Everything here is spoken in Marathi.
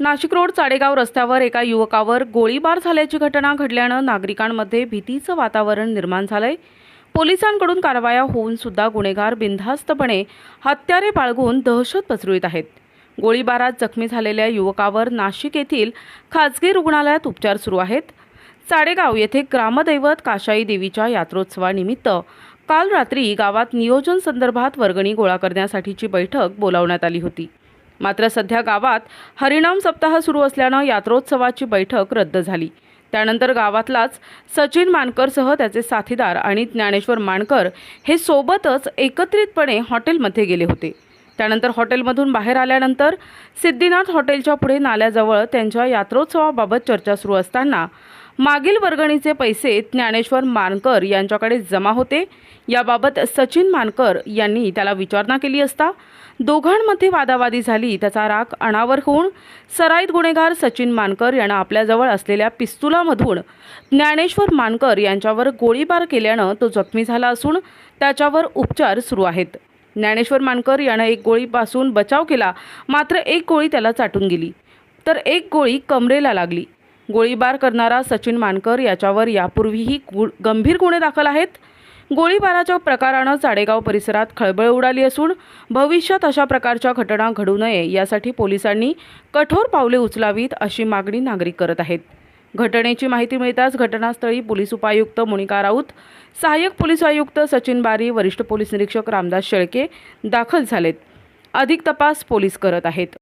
नाशिक रोड चाडेगाव रस्त्यावर एका युवकावर गोळीबार झाल्याची घटना घडल्यानं नागरिकांमध्ये भीतीचं वातावरण निर्माण झालंय. पोलिसांकडून कारवाया होऊन सुद्धा गुन्हेगार बिनधास्तपणे हत्यारे बाळगून दहशत पसरवित आहेत. गोळीबारात जखमी झालेल्या युवकावर नाशिक येथील खाजगी रुग्णालयात उपचार सुरू आहेत. चाडेगाव येथे ग्रामदैवत काशाई देवीच्या यात्रोत्सवानिमित्त काल रात्री गावात नियोजन संदर्भात वर्गणी गोळा करण्यासाठीची बैठक बोलावण्यात आली होती. मात्र सध्या गावात हरिनाम सप्ताह सुरू असल्यानं यात्रोत्सवाची बैठक रद्द झाली. त्यानंतर गावातलाच सचिन मानकरसह त्याचे साथीदार आणि ज्ञानेश्वर मानकर हे सोबतच एकत्रितपणे हॉटेलमध्ये गेले होते. त्यानंतर हॉटेलमधून बाहेर आल्यानंतर सिद्धिनाथ हॉटेलच्या पुढे नाल्याजवळ त्यांच्या यात्रोत्सवाबाबत चर्चा सुरू असताना मागील वर्गणीचे पैसे ज्ञानेश्वर मानकर यांच्याकडे जमा होते. याबाबत सचिन मानकर यांनी त्याला विचारणा केली असता दोघांमध्ये वादावादी झाली त्याचा राग अनावर होऊन सराईत गुन्हेगार सचिन मानकर यांना आपल्याजवळ असलेल्या पिस्तुलामधून ज्ञानेश्वर मानकर यांच्यावर गोळीबार केल्यानं तो जखमी झाला असून त्याच्यावर उपचार सुरू आहेत. ज्ञानेश्वर मानकर यानं एक गोळीपासून बचाव केला मात्र एक गोळी त्याला चाटून गेली. तर एक गोळी कमरेला लागली. गोळीबार करणारा सचिन मानकर याच्यावर यापूर्वीही गु गंभीर गुन्हे दाखल आहेत. गोळीबाराच्या प्रकारानं चाडेगाव परिसरात खळबळ उडाली असून भविष्यात अशा प्रकारच्या घटना घडू नये यासाठी पोलिसांनी कठोर पावले उचलावीत अशी मागणी नागरिक करत आहेत. घटनेची माहिती मिळताच घटनास्थळी पोलीस उपायुक्त मोनिका राऊत सहाय्यक पोलीस आयुक्त सचिन बारी वरिष्ठ पोलीस निरीक्षक रामदास शेळके दाखल झालेत. अधिक तपास पोलीस करत आहेत.